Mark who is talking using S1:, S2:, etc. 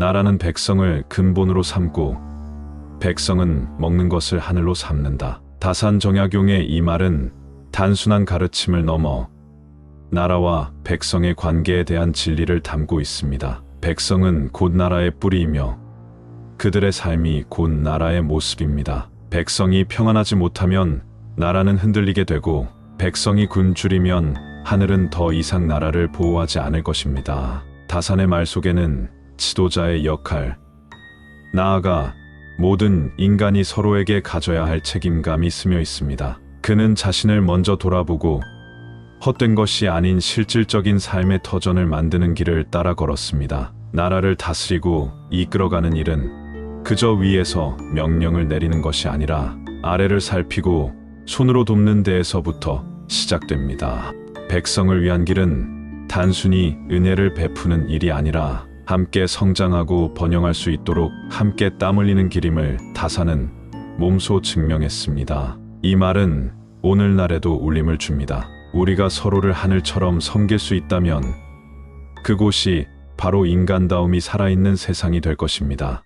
S1: 나라는 백성을 근본으로 삼고 백성은 먹는 것을 하늘로 삼는다. 다산 정약용의 이 말은 단순한 가르침을 넘어 나라와 백성의 관계에 대한 진리를 담고 있습니다. 백성은 곧 나라의 뿌리이며 그들의 삶이 곧 나라의 모습입니다. 백성이 평안하지 못하면 나라는 흔들리게 되고 백성이 굶주리면 하늘은 더 이상 나라를 보호하지 않을 것입니다. 다산의 말 속에는 지도자의 역할, 나아가 모든 인간이 서로에게 가져야 할 책임감이 스며 있습니다. 그는 자신을 먼저 돌아보고 헛된 것이 아닌 실질적인 삶의 터전을 만드는 길을 따라 걸었습니다. 나라를 다스리고 이끌어가는 일은 그저 위에서 명령을 내리는 것이 아니라 아래를 살피고 손으로 돕는 데에서부터 시작됩니다. 백성을 위한 길은 단순히 은혜를 베푸는 일이 아니라 함께 성장하고 번영할 수 있도록 함께 땀 흘리는 길임을 다사는 몸소 증명했습니다. 이 말은 오늘날에도 울림을 줍니다. 우리가 서로를 하늘처럼 섬길 수 있다면 그곳이 바로 인간다움이 살아있는 세상이 될 것입니다.